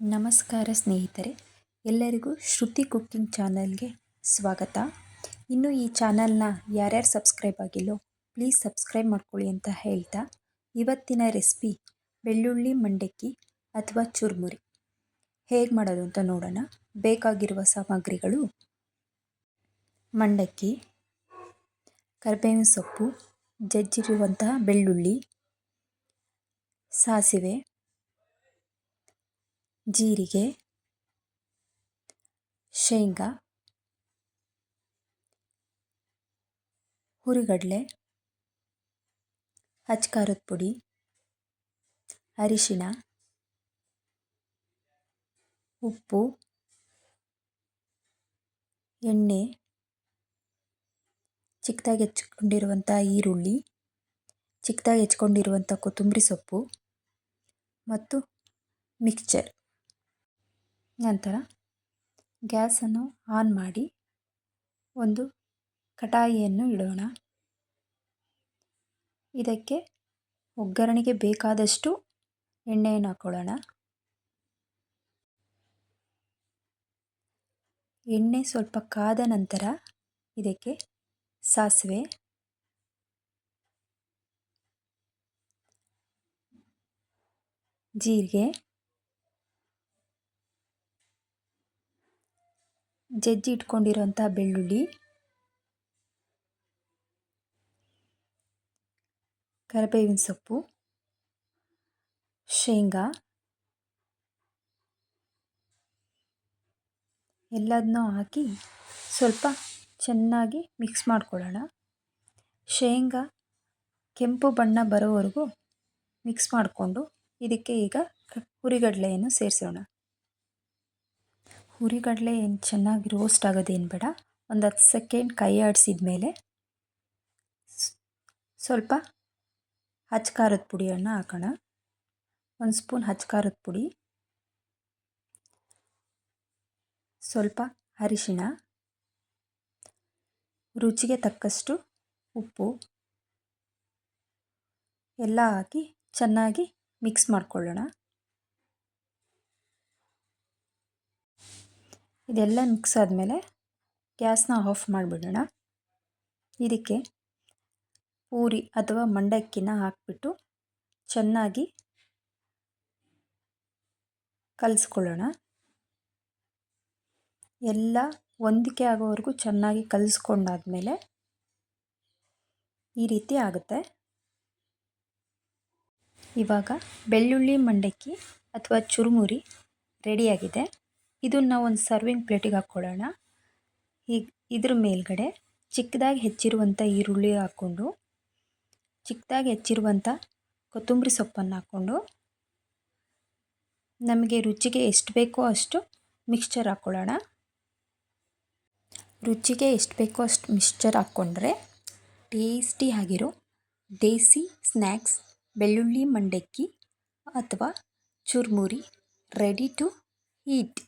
ನಮಸ್ಕಾರ ಸ್ನೇಹಿತರೆ, ಎಲ್ಲರಿಗೂ ಶ್ರುತಿ ಕುಕ್ಕಿಂಗ್ ಚಾನಲ್ಗೆ ಸ್ವಾಗತ. ಇನ್ನು ಈ ಚಾನಲ್ನ ಯಾರ್ಯಾರು ಸಬ್ಸ್ಕ್ರೈಬ್ ಆಗಿಲ್ಲೋ, ಪ್ಲೀಸ್ ಸಬ್ಸ್ಕ್ರೈಬ್ ಮಾಡ್ಕೊಳ್ಳಿ ಅಂತ ಹೇಳ್ತಾ, ಇವತ್ತಿನ ರೆಸಿಪಿ ಬೆಳ್ಳುಳ್ಳಿ ಮಂಡಕ್ಕಿ ಅಥವಾ ಚುರುಮುರಿ. ಹೇಗೆ ಮಾಡೋದು ಅಂತ ನೋಡೋಣ. ಬೇಕಾಗಿರುವ ಸಾಮಗ್ರಿಗಳು, ಮಂಡಕ್ಕಿ, ಕರಿಬೇವಿನ ಸೊಪ್ಪು, ಜಜ್ಜಿರುವಂತಹ ಬೆಳ್ಳುಳ್ಳಿ, ಸಾಸಿವೆ ಜೀರಿಗೆ, ಶೇಂಗಾ, ಹುರಿಗಡಲೆ ಹಚ್ಕಾರದ ಪುಡಿ ಅರಿಶಿನ ಉಪ್ಪು, ಎಣ್ಣೆ, ಚಿಕ್ಕದಾಗಿ ಹೆಚ್ಕೊಂಡಿರುವಂಥ ಈರುಳ್ಳಿ, ಚಿಕ್ಕದಾಗಿ ಹೆಚ್ಕೊಂಡಿರುವಂಥ ಕೊತ್ತಂಬರಿ ಸೊಪ್ಪು ಮತ್ತು ಮಿಕ್ಚರ್ ನಂತರ ಗ್ಯಾಸನ್ನು ಆನ್ ಮಾಡಿ ಒಂದು ಕಟಾಯಿಯನ್ನು ಇಡೋಣ. ಇದಕ್ಕೆ ಒಗ್ಗರಣೆಗೆ ಬೇಕಾದಷ್ಟು ಎಣ್ಣೆಯನ್ನು ಹಾಕ್ಕೊಳ್ಳೋಣ ಎಣ್ಣೆ ಸ್ವಲ್ಪ ಕಾದ ನಂತರ ಇದಕ್ಕೆ ಸಾಸಿವೆ, ಜೀರಿಗೆ ಜಜ್ಜಿ ಇಟ್ಕೊಂಡಿರೋಂಥ ಬೆಳ್ಳುಳ್ಳಿ, ಕರಿಬೇವಿನ ಸೊಪ್ಪು, ಶೇಂಗಾ ಎಲ್ಲದನ್ನೂ ಹಾಕಿ ಸ್ವಲ್ಪ ಚೆನ್ನಾಗಿ ಮಿಕ್ಸ್ ಮಾಡ್ಕೊಳ್ಳೋಣ. ಶೇಂಗಾ ಕೆಂಪು ಬಣ್ಣ ಬರೋವರೆಗೂ ಮಿಕ್ಸ್ ಮಾಡಿಕೊಂಡು ಇದಕ್ಕೆ ಈಗ ಹುರಿಗಡಲೆಯನ್ನು ಸೇರಿಸೋಣ. ಹುರಿಗಡಲೆ ಏನು ಚೆನ್ನಾಗಿ ರೋಸ್ಟ್ ಆಗೋದೇನು ಬೇಡ. ಒಂದು ಹತ್ತು ಸೆಕೆಂಡ್ ಕೈ ಆಡಿಸಿದ ಮೇಲೆ ಸ್ವಲ್ಪ ಹಚ್ ಖಾರದ ಪುಡಿಯನ್ನು ಹಾಕೋಣ. ಒಂದು ಸ್ಪೂನ್ ಹಚ್ ಖಾರದ ಪುಡಿ. ಸ್ವಲ್ಪ ಅರಿಶಿಣ. ರುಚಿಗೆ ತಕ್ಕಷ್ಟು ಉಪ್ಪು. ಎಲ್ಲ ಹಾಕಿ ಚೆನ್ನಾಗಿ ಮಿಕ್ಸ್ ಮಾಡಿಕೊಳ್ಳೋಣ. ಇದೆಲ್ಲ ಮಿಕ್ಸ್ ಆದಮೇಲೆ ಗ್ಯಾಸ್ನ ಆಫ್ ಮಾಡಿಬಿಡೋಣ. ಇದಕ್ಕೆ ಪೂರಿ ಅಥವಾ ಮಂಡಕ್ಕಿನ ಹಾಕಿಬಿಟ್ಟು ಚೆನ್ನಾಗಿ ಕಲಿಸ್ಕೊಳ್ಳೋಣ. ಎಲ್ಲ ಹೊಂದಿಕೆ ಆಗೋವರೆಗೂ ಚೆನ್ನಾಗಿ ಕಲಿಸ್ಕೊಂಡಾದ್ಮೇಲೆ ಈ ರೀತಿ ಆಗುತ್ತೆ. ಇವಾಗ ಬೆಳ್ಳುಳ್ಳಿ, ಮಂಡಕ್ಕಿ ಅಥವಾ ಚುರುಮುರಿ ರೆಡಿಯಾಗಿದೆ. ಇದನ್ನು ನಾವು ಒಂದು ಸರ್ವಿಂಗ್ ಪ್ಲೇಟಿಗೆ ಹಾಕ್ಕೊಳ್ಳೋಣ. ಈಗ ಇದ್ರ ಮೇಲ್ಗಡೆ ಚಿಕ್ಕದಾಗಿ ಹೆಚ್ಚಿರುವಂಥ ಈರುಳ್ಳಿ ಹಾಕ್ಕೊಂಡು, ಚಿಕ್ಕದಾಗಿ ಹೆಚ್ಚಿರುವಂಥ ಕೊತ್ತಂಬರಿ ಸೊಪ್ಪನ್ನು ಹಾಕ್ಕೊಂಡು, ನಮಗೆ ರುಚಿಗೆ ಎಷ್ಟು ಬೇಕೋ ಅಷ್ಟು ಮಿಕ್ಸ್ಚರ್ ಹಾಕ್ಕೊಳ್ಳೋಣ. ರುಚಿಗೆ ಎಷ್ಟು ಬೇಕೋ ಅಷ್ಟು ಮಿಕ್ಸ್ಚರ್ ಹಾಕ್ಕೊಂಡ್ರೆ ಟೇಸ್ಟಿ ಆಗಿರೋ ದೇಸಿ ಸ್ನ್ಯಾಕ್ಸ್ ಬೆಳ್ಳುಳ್ಳಿ, ಮಂಡಕ್ಕಿ ಅಥವಾ ಚುರ್ಮುರಿ ರೆಡಿ ಟು ಈಟ್